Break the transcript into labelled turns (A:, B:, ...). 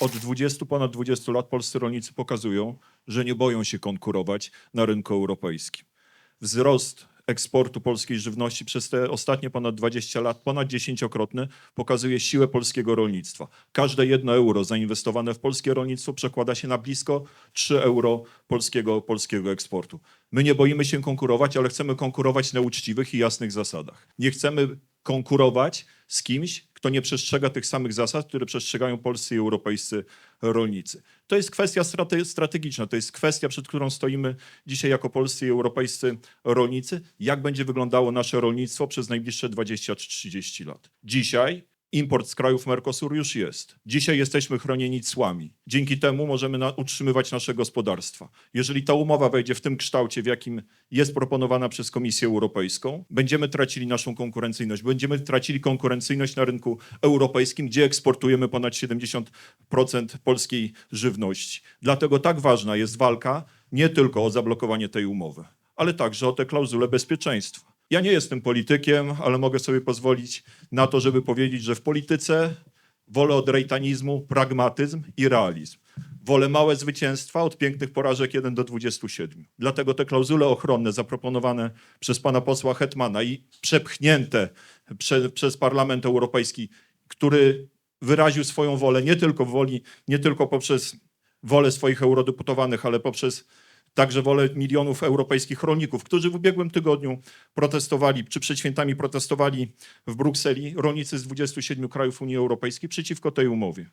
A: Od 20, ponad 20 lat polscy rolnicy pokazują, że nie boją się konkurować na rynku europejskim. Wzrost eksportu polskiej żywności przez te ostatnie ponad 20 lat, ponad dziesięciokrotny, pokazuje siłę polskiego rolnictwa. Każde jedno euro zainwestowane w polskie rolnictwo przekłada się na blisko 3 euro polskiego, polskiego eksportu. My nie boimy się konkurować, ale chcemy konkurować na uczciwych i jasnych zasadach. Nie chcemy konkurować z kimś, kto nie przestrzega tych samych zasad, które przestrzegają polscy i europejscy rolnicy. To jest kwestia strate- strategiczna, to jest kwestia, przed którą stoimy dzisiaj jako polscy i europejscy rolnicy. Jak będzie wyglądało nasze rolnictwo przez najbliższe 20 czy 30 lat? Dzisiaj import z krajów Mercosur już jest. Dzisiaj jesteśmy chronieni cłami. Dzięki temu możemy na, utrzymywać nasze gospodarstwa. Jeżeli ta umowa wejdzie w tym kształcie, w jakim jest proponowana przez Komisję Europejską, będziemy tracili naszą konkurencyjność. Będziemy tracili konkurencyjność na rynku europejskim, gdzie eksportujemy ponad 70% polskiej żywności. Dlatego tak ważna jest walka nie tylko o zablokowanie tej umowy, ale także o te klauzule bezpieczeństwa. Ja nie jestem politykiem, ale mogę sobie pozwolić na to, żeby powiedzieć, że w polityce wolę od rejtanizmu pragmatyzm i realizm. Wolę małe zwycięstwa od pięknych porażek 1 do 27. Dlatego te klauzule ochronne zaproponowane przez pana posła Hetmana i przepchnięte prze, przez Parlament Europejski, który wyraził swoją wolę nie tylko woli, nie tylko poprzez wolę swoich eurodeputowanych, ale poprzez także wolę milionów europejskich rolników, którzy w ubiegłym tygodniu protestowali, czy przed świętami protestowali w Brukseli, rolnicy z 27 krajów Unii Europejskiej przeciwko tej umowie.